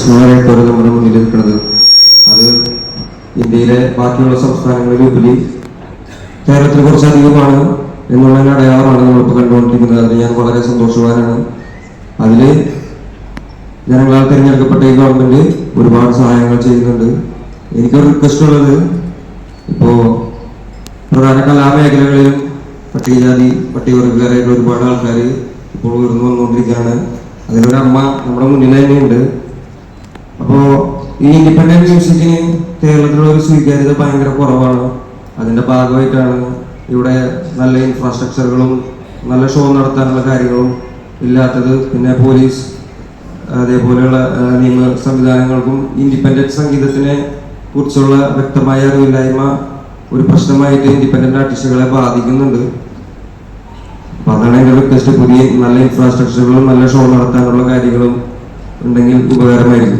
പ്രശ്നങ്ങളായിട്ട് ഓരോ നമ്മുടെ മുന്നിൽ നിൽക്കുന്നത് അത് ഇന്ത്യയിലെ ബാക്കിയുള്ള സംസ്ഥാനങ്ങളിൽ ഉപരി കേരളത്തിൽ കുറച്ചധികമാണ് എന്നുള്ള അടയാളമാണ് നമ്മളിപ്പോൾ കണ്ടുകൊണ്ടിരിക്കുന്നത്. അതിൽ ഞാൻ വളരെ സന്തോഷവാനാണ്. അതിൽ ജനങ്ങളാൽ തിരഞ്ഞെടുക്കപ്പെട്ട ഈ ഗവൺമെന്റ് ഒരുപാട് സഹായങ്ങൾ ചെയ്യുന്നുണ്ട്. എനിക്കൊരു റിക്വസ്റ്റ് ഉള്ളത് ഇപ്പോ പ്രധാന കലാമേഖലകളിലും പട്ടികജാതി പട്ടികവർഗക്കാരായിട്ടുള്ള ഒരുപാട് ആൾക്കാർ ഇപ്പോൾ ഉയർന്നു വന്നുകൊണ്ടിരിക്കുകയാണ്. അതിലൊരമ്മ നമ്മുടെ മുന്നിൽ തന്നെയുണ്ട് ഈ ഇൻഡിപെൻഡന്റ് മ്യൂസിക്കിന് കേരളത്തിലുള്ള ഒരു സ്വീകാര്യത ഭയങ്കര കുറവാണ്. അതിന്റെ ഭാഗമായിട്ടാണ് ഇവിടെ നല്ല ഇൻഫ്രാസ്ട്രക്ചറുകളും നല്ല ഷോ നടത്താനുള്ള കാര്യങ്ങളും ഇല്ലാത്തത്. പിന്നെ പോലീസ് അതേപോലെയുള്ള നിയമ സംവിധാനങ്ങൾക്കും ഇൻഡിപെൻഡന്റ് സംഗീതത്തിനെ കുറിച്ചുള്ള വ്യക്തമായ അറിവില്ലായ്മ ഒരു പ്രശ്നമായിട്ട് ഇൻഡിപെൻഡന്റ് ആർട്ടിസ്റ്റുകളെ ബാധിക്കുന്നുണ്ട്. അപ്പൊ അതാണ് റിക്വസ്റ്റ് പുതിയ നല്ല ഇൻഫ്രാസ്ട്രക്ചറുകളും നല്ല ഷോ നടത്താനുള്ള കാര്യങ്ങളും ഉണ്ടെങ്കിൽ ഉപകാരമായിരിക്കും.